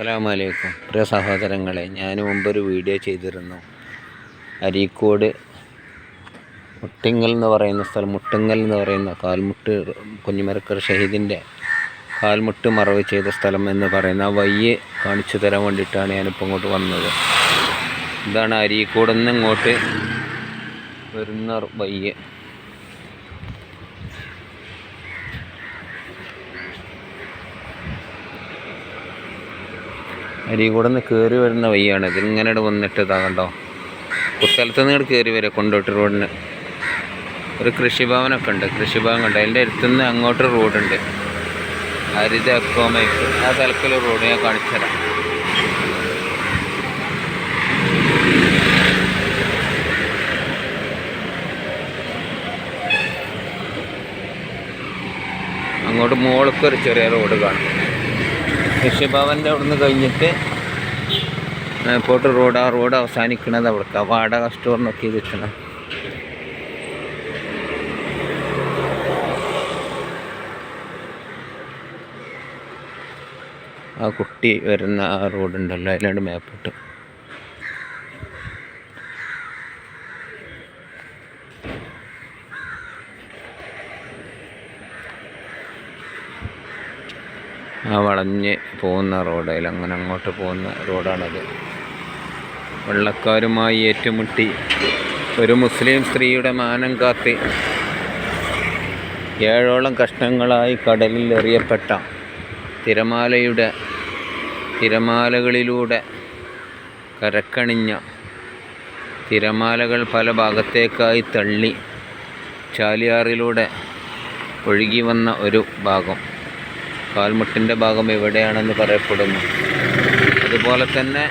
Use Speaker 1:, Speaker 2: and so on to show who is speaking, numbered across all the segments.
Speaker 1: അസ്സലാമലൈക്കും. പ്രിയ സഹോദരങ്ങളെ ഞാൻ മുമ്പൊരു വീഡിയോ ചെയ്തിരുന്നു. അരീക്കോട് മുട്ടിങ്ങൽ എന്ന് പറയുന്ന സ്ഥലം മുട്ടിങ്ങൽ എന്ന് പറയുന്ന കാൽമുട്ട് കുഞ്ഞുമരക്കർ ഷഹീദിന്റെ കാൽമുട്ട് മറവ് ചെയ്ത സ്ഥലം എന്ന് പറയുന്ന ആ വയ്യ് കാണിച്ചു തരാൻ വേണ്ടിയിട്ടാണ് ഞാനിപ്പോൾ ഇങ്ങോട്ട് വന്നത്. ഇതാണ് അരീക്കോട് നിന്ന് ഇങ്ങോട്ട് വരുന്ന വയ്യ് അരീകൂടെ നിന്ന് കയറി വരുന്ന വഴിയാണ്. ഇതിങ്ങനെ വന്നിട്ട് ഇതാകണ്ടോ കുത്തലത്ത് നിന്ന് കയറി വരിക കൊണ്ടോട്ട് റോഡിന്. ഒരു കൃഷിഭവനൊക്കെ ഉണ്ട്. കൃഷിഭവൻ ഉണ്ട് അതിന്റെ അടുത്തുനിന്ന് അങ്ങോട്ട് റോഡുണ്ട്. ഹരിത അക്കോമയ്ക്ക് ആ തലക്കൽ റോഡ് ഞാൻ കാണിച്ചു തരാം. അങ്ങോട്ട് മുകൾക്ക് ഒരു ചെറിയ റോഡ് കാണും. കൃഷിഭവന്റെ അവിടുന്ന് കഴിഞ്ഞിട്ട് പോട്ട് റോഡ് ആ റോഡ് അവസാനിക്കണത് അവിടുത്തെ വാടക സ്റ്റോറിനൊക്കെ വെക്കണം ആ കുട്ടി വരുന്ന ആ റോഡുണ്ടല്ലോ അതിലാണ്ട് മേപ്പിട്ട്. ആ വളഞ്ഞ് പോകുന്ന റോഡ് അതിൽ അങ്ങനെ അങ്ങോട്ട് പോകുന്ന റോഡാണത്. വെള്ളക്കാരുമായി ഏറ്റുമുട്ടി ഒരു മുസ്ലിം സ്ത്രീയുടെ മാനം കാത്തി ഏഴോളം കഷ്ണങ്ങളായി കടലിൽ എറിയപ്പെട്ട തിരമാലയുടെ തിരമാലകളിലൂടെ കരക്കണിഞ്ഞ തിരമാലകൾ പല ഭാഗത്തേക്കായി തള്ളി ചാലിയാറിലൂടെ ഒഴുകി വന്ന ഒരു ഭാഗം. കാൽമുട്ടിന്റെ ഭാഗം എവിടെയാണെന്ന് പറയപ്പെടുന്നു. അതുപോലെ തന്നെ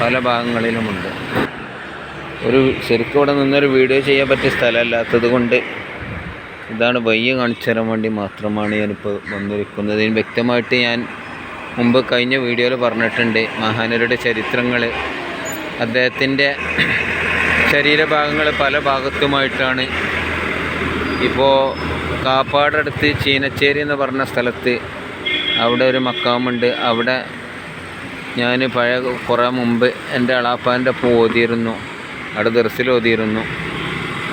Speaker 1: പല ഭാഗങ്ങളിലുമുണ്ട്. ഒരു ശരിക്കും ഇവിടെ നിന്നൊരു വീഡിയോ ചെയ്യാൻ പറ്റിയ സ്ഥലമല്ലാത്തത് കൊണ്ട് ഇതാണ് വയ്യ കാണിച്ചു തരാൻ വേണ്ടി മാത്രമാണ് ഞാനിപ്പോൾ വന്നിരിക്കുന്നത്. ഇതിന് വ്യക്തമായിട്ട് ഞാൻ മുമ്പ് കഴിഞ്ഞ വീഡിയോയിൽ പറഞ്ഞിട്ടുണ്ട് മഹാനരുടെ ചരിത്രങ്ങൾ അദ്ദേഹത്തിന്റെ ശരീരഭാഗങ്ങൾ പല ഭാഗത്തുമായിട്ടാണ്. ഇപ്പോൾ കാപ്പാടടുത്ത് ചീനച്ചേരി എന്ന് പറഞ്ഞ സ്ഥലത്ത് അവിടെ ഒരു മക്കാമുണ്ട്. അവിടെ ഞാൻ പഴയ കുറേ മുമ്പ് എന്റെ അളാപ്പാന്റെ ഒപ്പം ഓതിയിരുന്നു. അവിടെ ദർസിൽ ഓതിയിരുന്നു.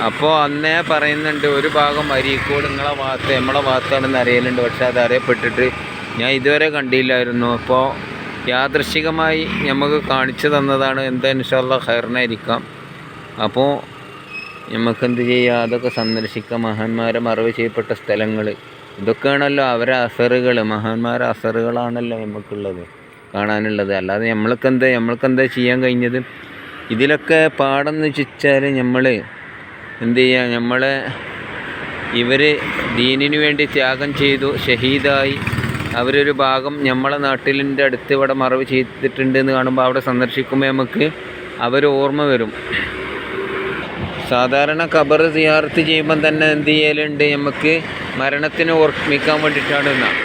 Speaker 1: അപ്പോൾ അന്നേ പറയുന്നുണ്ട് ഒരു ഭാഗം അരീക്കോട് നിങ്ങളെ ഭാഗത്ത് നമ്മളെ ഭാഗത്താണെന്ന് അറിയലുണ്ട്. പക്ഷേ അത് അറിയപ്പെട്ടിട്ട് ഞാൻ ഇതുവരെ കണ്ടില്ലായിരുന്നു. അപ്പോൾ യാദൃശികമായി നമുക്ക് കാണിച്ചു തന്നതാണ് എന്താ ഇൻഷാല്ല ഹൈറിനായിരിക്കാം അപ്പോൾ നമുക്ക് എന്ത് ചെയ്യുക അതൊക്കെ സന്ദർശിക്കാം. മഹാന്മാരെ മറവ് ചെയ്യപ്പെട്ട സ്ഥലങ്ങൾ ഇതൊക്കെയാണല്ലോ അവരെ അസറുകൾ മഹാന്മാരെ അസറുകളാണല്ലോ നമുക്കുള്ളത് കാണാനുള്ളത്. അല്ലാതെ നമ്മൾക്കെന്താ നമ്മൾക്കെന്താ ചെയ്യാൻ കഴിഞ്ഞത്? ഇതിലൊക്കെ പാടെന്ന് വെച്ചാൽ നമ്മൾ എന്ത് ചെയ്യുക നമ്മളെ ഇവർ ദീനിനു വേണ്ടി ത്യാഗം ചെയ്തു ഷഹീദായി. അവരൊരു ഭാഗം നമ്മളെ നാട്ടിലിന്റെ അടുത്ത് ഇവിടെ മറവ് ചെയ്തിട്ടുണ്ട് എന്ന് കാണുമ്പോൾ അവിടെ സന്ദർശിക്കുമ്പോൾ നമുക്ക് അവർ ഓർമ്മ വരും. സാധാരണ ഖബർ സിയാർത്ത് ചെയ്യുമ്പം തന്നെ എന്ത് ചെയ്യലുണ്ട്? നമുക്ക് മരണത്തിന് ഓർമ്മിക്കാൻ വേണ്ടിയിട്ടാണ് എന്നാണ്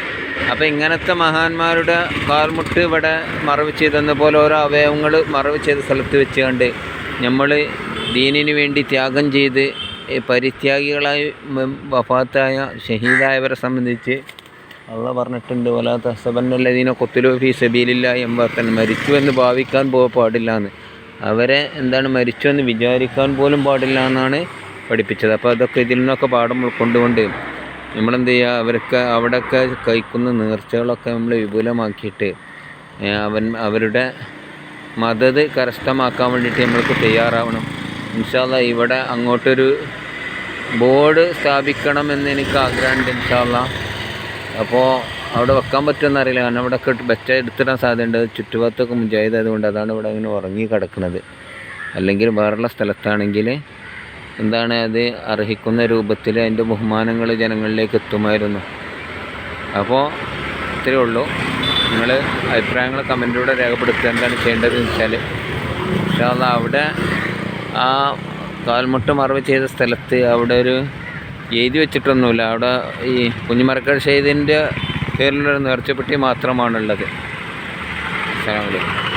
Speaker 1: അപ്പോൾ ഇങ്ങനത്തെ മഹാന്മാരുടെ കാൽമുട്ട് ഇവിടെ മറവ് ചെയ്തെന്ന പോലെ ഓരോ അവയവങ്ങൾ മറവ് ചെയ്ത സ്ഥലത്ത് വെച്ചുകൊണ്ട് നമ്മൾ ദീനിന് വേണ്ടി ത്യാഗം ചെയ്ത് പരിത്യാഗികളായി വഫാത്തായ ഷഹീദായവരെ സംബന്ധിച്ച് അള്ള പറഞ്ഞിട്ടുണ്ട് വലാ തസബന്നല്ലതീന കൊത്തുലോ ഫി സബീലില്ല എമ്പത്തൻ മരിച്ചു എന്ന് ഭാവിക്കാൻ പോ പാടില്ല എന്ന് അവരെ എന്താണ് മരിച്ചു എന്ന് വിചാരിക്കാൻ പോലും പാടില്ല എന്നാണ് പഠിപ്പിച്ചത്. അപ്പോൾ അതൊക്കെ ഇതിൽ നിന്നൊക്കെ പാഠം ഉൾക്കൊണ്ടുകൊണ്ട് നമ്മളെന്ത് ചെയ്യുക അവരൊക്കെ അവിടെയൊക്കെ കഴിക്കുന്ന നേർച്ചകളൊക്കെ നമ്മൾ വിപുലമാക്കിയിട്ട് അവൻ അവരുടെ മതത് കരസ്ഥമാക്കാൻ വേണ്ടിയിട്ട് നമ്മൾക്ക് തയ്യാറാവണം. ഇൻഷാല്ല ഇവിടെ അങ്ങോട്ടൊരു ബോർഡ് സ്ഥാപിക്കണമെന്ന് എനിക്ക് ആഗ്രഹമുണ്ട് ഇൻഷാല്ല അപ്പോൾ അവിടെ വെക്കാൻ പറ്റുമെന്ന് അറിയില്ല. കാരണം അവിടെ ഒക്കെ ബെറ്റ എടുത്തിടാൻ സാധ്യതയുണ്ട്. ചുറ്റുഭാഗത്തൊക്കെ മുജാഹിദ് ആയതുകൊണ്ട് അതാണ് ഇവിടെ ഇങ്ങനെ ഉറങ്ങി കിടക്കുന്നത്. അല്ലെങ്കിൽ വേറുള്ള സ്ഥലത്താണെങ്കിൽ എന്താണ് അത് അർഹിക്കുന്ന രൂപത്തിൽ അതിന്റെ ബഹുമാനങ്ങൾ ജനങ്ങളിലേക്ക് എത്തുമായിരുന്നു. അപ്പോൾ ഇത്രയേ ഉള്ളൂ. നിങ്ങൾ അഭിപ്രായങ്ങൾ കമന്റിലൂടെ രേഖപ്പെടുത്തുക. എന്താണ് ചെയ്യേണ്ടതെന്ന് വെച്ചാൽ പക്ഷേ അത് അവിടെ ആ കാൽമുട്ട് മറവ് ചെയ്ത സ്ഥലത്ത് അവിടെ ഒരു എഴുതി വെച്ചിട്ടൊന്നുമില്ല. അവിടെ ഈ കുഞ്ഞുമരക്കാട് ഷെയ്ദിന്റെ പേരിലൊരു നേർച്ചപ്പെട്ടി മാത്രമാണുള്ളത്. അസ്സലാമു അലൈക്കും